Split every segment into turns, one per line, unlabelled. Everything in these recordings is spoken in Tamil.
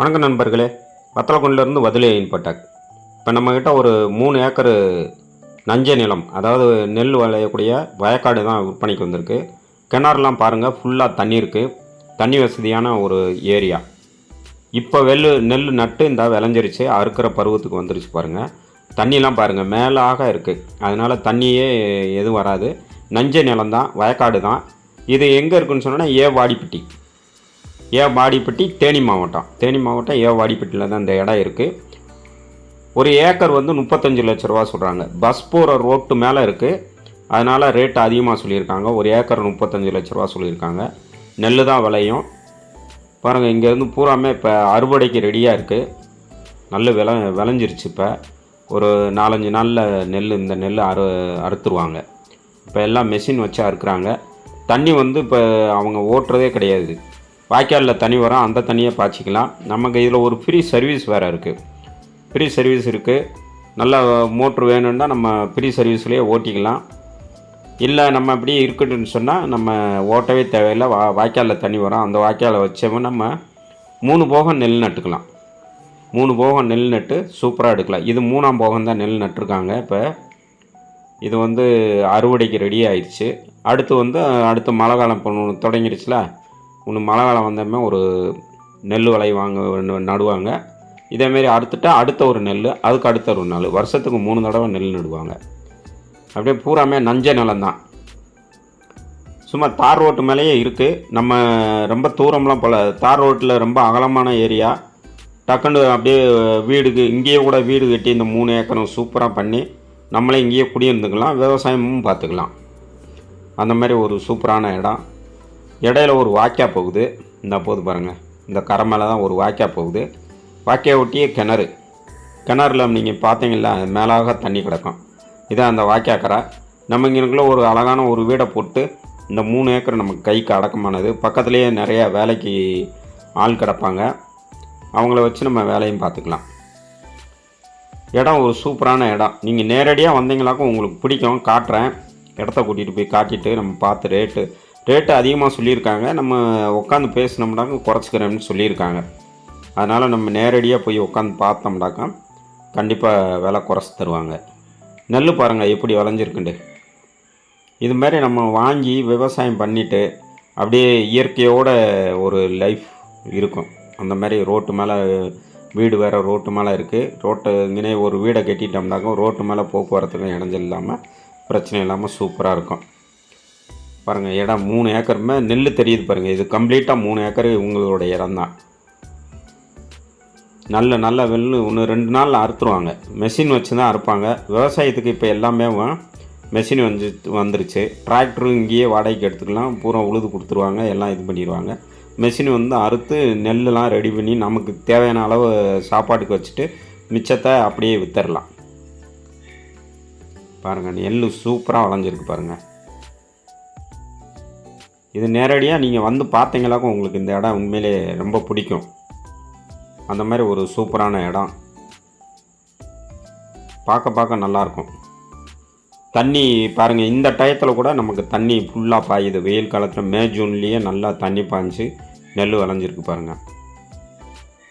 வணக்கம் நண்பர்களே. வத்தலக்குண்டிலேருந்து வதிலேயின் பட்டாக் இப்போ நம்மக்கிட்ட ஒரு மூணு ஏக்கரு நஞ்சை நிலம் அதாவது நெல் விளையக்கூடிய வயக்காடு தான் விற்பனைக்கு வந்திருக்கு. கிணறுலாம் பாருங்கள் ஃபுல்லாக தண்ணி இருக்குது தண்ணி வசதியான ஒரு ஏரியா. இப்போ வெள்ளு நெல் நட்டு இந்த விளைஞ்சிருச்சு அறுக்கிற பருவத்துக்கு வந்துருச்சு பாருங்கள் தண்ணிலாம் பாருங்கள் மேலாக இருக்குது அதனால் தண்ணியே எதுவும் வராது. நஞ்சை நிலம் தான் வயக்காடு தான். இது எங்கே இருக்குன்னு சொன்னால் ஏ வாடிப்பட்டி ஏ வாடிப்பட்டி தேனி மாவட்டம். தேனி மாவட்டம் ஏ வாடிப்பட்டியில் தான் இந்த இடம் இருக்குது ஒரு ஏக்கர் வந்து முப்பத்தஞ்சு லட்ச ரூபா சொல்கிறாங்க பஸ் போகிற ரோட்டு மேலே இருக்குது அதனால் ரேட் அதிகமாக சொல்லியிருக்காங்க. ஒரு ஏக்கர் முப்பத்தஞ்சு லட்ச ரூபா சொல்லியிருக்காங்க. நெல் தான் விளையும். பாருங்கள் இங்கேருந்து பூராமே இப்போ அறுவடைக்கு ரெடியாக இருக்குது நல்ல விள விளைஞ்சிருச்சு இப்போ. ஒரு நாலஞ்சு நாளில் நெல் இந்த நெல் அறு அறுத்துருவாங்க. இப்போ எல்லாம் மெஷின் வச்சு அறுக்குறாங்க. தண்ணி வந்து இப்போ அவங்க ஓட்டுறதே கிடையாது. வாய்க்காலில் தண்ணி வரும் அந்த தண்ணியை பாய்ச்சிக்கலாம். நமக்கு இதில் ஒரு ஃப்ரீ சர்வீஸ் வேறு இருக்குது ஃப்ரீ சர்வீஸ் இருக்குது நல்ல மோட்ரு வேணும்னா நம்ம ஃப்ரீ சர்வீஸ்லேயே ஓட்டிக்கலாம். இல்லை நம்ம அப்படியே இருக்கட்டும்னு சொன்னால் நம்ம ஓட்டவே தேவையில்லை. வா வாய்க்காலில் தண்ணி வரும். அந்த வாய்க்காலை வச்சோம்னா நம்ம மூணு போகம் நெல் நட்டுக்கலாம். மூணு போகம் நெல் நட்டு சூப்பராக எடுக்கலாம். இது மூணாம் போகம் தான் நெல் நட்டுருக்காங்க. இப்போ இது வந்து அறுவடைக்கு ரெடி ஆயிடுச்சு. அடுத்து வந்து அடுத்து மழை காலம் இப்போ தொடங்கிடுச்சுல? ஒன்று மழை காலம் வந்தோமே ஒரு நெல் விளை வாங்க நடுவாங்க. இதேமாரி அறுத்துட்டா அடுத்த ஒரு நெல் அதுக்கு அடுத்த ஒரு நாள். வருஷத்துக்கு மூணு தடவை நெல் நடுவாங்க. அப்படியே பூராமே நஞ்ச நிலம் தான். சும்மா தார் ரோட்டு மேலேயே இருக்குது நம்ம ரொம்ப தூரம்லாம் போல தார் ரோட்டில் ரொம்ப அகலமான ஏரியா. டக்குன்னு அப்படியே வீடுக்கு இங்கேயே கூட வீடு கட்டி இந்த மூணு ஏக்கரும் சூப்பராக பண்ணி நம்மளே இங்கேயே குடியிருந்துக்கலாம் விவசாயமும் பார்த்துக்கலாம். அந்த மாதிரி ஒரு சூப்பரான இடம். இடையில ஒரு வாய்க்கா போகுது. இந்த போது பாருங்கள் இந்த கரை மேலே தான் ஒரு வாய்க்கா போகுது. வாய்க்கா ஒட்டியே கிணறு. கிணறுல நீங்கள் பார்த்தீங்களா? அது மேலாக தண்ணி கிடக்கும். இதான் அந்த வாய்க்கா கரை. நம்ம இங்கனுக்குள்ள ஒரு அழகான ஒரு வீடை போட்டு இந்த மூணு ஏக்கர் நமக்கு கைக்கு அடக்கமானது. பக்கத்துலேயே நிறையா வேலைக்கு ஆள் கிடப்பாங்க. அவங்கள வச்சு நம்ம வேலையும் பார்த்துக்கலாம். இடம் ஒரு சூப்பரான இடம். நீங்கள் நேரடியாக வந்தீங்களாக்கும் உங்களுக்கு பிடிக்கும். காட்டுறேன். இடத்த கூட்டிகிட்டு போய் காட்டிட்டு நம்ம பார்த்து ரேட்டு ரேட்டு அதிகமாக சொல்லியிருக்காங்க. நம்ம உட்காந்து பேசினோம்னாக்க குறைச்சிக்கிறோம்னு சொல்லியிருக்காங்க. அதனால் நம்ம நேரடியாக போய் உட்காந்து பார்த்தோம்னாக்கா கண்டிப்பாக விலை குறைச்சி தருவாங்க. நெல் பாருங்கள் எப்படி விளைஞ்சிருக்குண்டு. இது மாதிரி நம்ம வாங்கி விவசாயம் பண்ணிவிட்டு அப்படியே இயற்கையோட ஒரு லைஃப் இருக்கும். அந்த மாதிரி ரோட்டு மேலே வீடு வேறு ரோட்டு மேலே இருக்குது ரோட்டு இங்கே ஒரு வீடை கட்டிட்டோம்னாக்கா ரோட்டு மேலே போக்குவரத்துக்கும் இடைஞ்சல் இல்லாமல் பிரச்சனை இல்லாமல் சூப்பராக இருக்கும். பாருங்கள் இடம் மூணு ஏக்கருமே நெல் தெரியுது பாருங்கள் இது கம்ப்ளீட்டாக மூணு ஏக்கர் உங்களோட இடம் தான். நல்ல நல்ல வெள்ளு ஒன்று ரெண்டு நாளில் அறுத்துருவாங்க. மெஷின் வச்சு தான் அறுப்பாங்க. விவசாயத்துக்கு இப்போ எல்லாமே மெஷின் வந்து வந்துருச்சு. டிராக்டரும் இங்கேயே வாடகைக்கு எடுத்துக்கலாம். பூரா உழுது கொடுத்துருவாங்க. எல்லாம் இது பண்ணிடுவாங்க. மெஷின் வந்து அறுத்து நெல்லாம் ரெடி பண்ணி நமக்கு தேவையான அளவு சாப்பாட்டுக்கு வச்சுட்டு மிச்சத்தை அப்படியே வித்தரலாம். பாருங்கள் நெல் சூப்பராக விளைஞ்சிருக்கு பாருங்கள் இது நேரடியாக நீங்கள் வந்து பார்த்தீங்களாக்கும் உங்களுக்கு இந்த இடம் உண்மையிலே ரொம்ப பிடிக்கும். அந்த மாதிரி ஒரு சூப்பரான இடம். பார்க்க பார்க்க நல்லாயிருக்கும். தண்ணி பாருங்கள் இந்த டயத்தில் கூட நமக்கு தண்ணி ஃபுல்லாக பாயுது. வெயில் காலத்தில் மே ஜூன்லேயே நல்லா தண்ணி பாய்ஞ்சு நெல் விளைஞ்சிருக்கு பாருங்கள்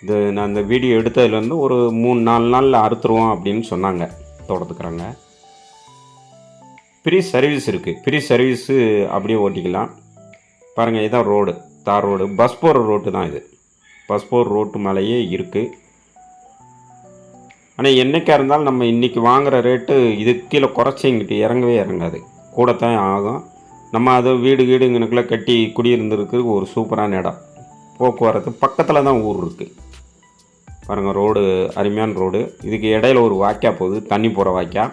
இது நான் இந்த வீடியோ எடுத்ததுலேருந்து ஒரு மூணு நாலு நாளில் அறுத்துருவோம் அப்படின்னு சொன்னாங்க தோட்டத்துக்குறாங்க ஃப்ரீ சர்வீஸ் இருக்குது ஃப்ரீ சர்வீஸு அப்படியே ஓட்டிக்கலாம். பாருங்கள் இதுதான் ரோடு. தார் ரோடு. பஸ் போகிற ரோட்டு தான் இது. பஸ் போகிற ரோட்டு மேலேயே இருக்குது ஆனால் என்றைக்காக இருந்தாலும் நம்ம இன்றைக்கி வாங்குகிற ரேட்டு இது கீழே குறைச்சி இங்கிட்டு இறங்கவே இறங்காது. கூடத்தான் ஆகும். நம்ம அது வீடு வீடுங்கனுக்குள்ளே கட்டி குடியிருந்துருக்கு ஒரு சூப்பரான இடம். போக்குவரத்து பக்கத்தில் தான் ஊர் இருக்குது பாருங்கள் ரோடு அருமையான ரோடு. இதுக்கு இடையில ஒரு வாய்க்கா போகுது. தண்ணி போகிற வாய்க்கா.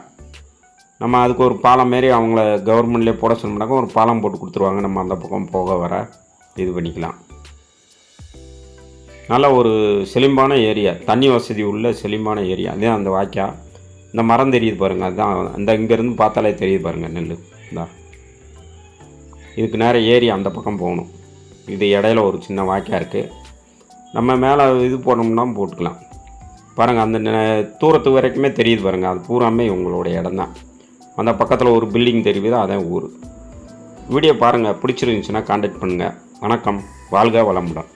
நம்ம அதுக்கு ஒரு பாலம் மாரி அவங்கள கவர்மெண்ட்லேயே போட சொன்னோம்னாக்கா ஒரு பாலம் போட்டு கொடுத்துருவாங்க. நம்ம அந்த பக்கம் போக வர இது பண்ணிக்கலாம். நல்ல ஒரு செழிம்பான ஏரியா. தண்ணி வசதி உள்ள செழிம்பான ஏரியா. அதே அந்த வாய்க்கா. இந்த மரம் தெரியுது பாருங்கள் அதுதான் அந்த இங்கேருந்து பார்த்தாலே தெரியுது பாருங்கள் நெல் இந்தா. இதுக்கு நேரம் ஏரி அந்த பக்கம் போகணும். இது இடையில ஒரு சின்ன வாய்க்கா இருக்குது நம்ம மேலே இது போனோம்னா போட்டுக்கலாம். பாருங்கள் அந்த நெ- தூரத்து வரைக்குமே தெரியுது பாருங்கள் அது பூராமே உங்களோட இடம் தான் அந்த பக்கத்தில் ஒரு பில்டிங் தெரியுது? அதான் ஊர். வீடியோ பாருங்கள் பிடிச்சிருந்துச்சுன்னா காண்டாக்ட் பண்ணுங்கள் வணக்கம். வாழ்க வளமுடன்.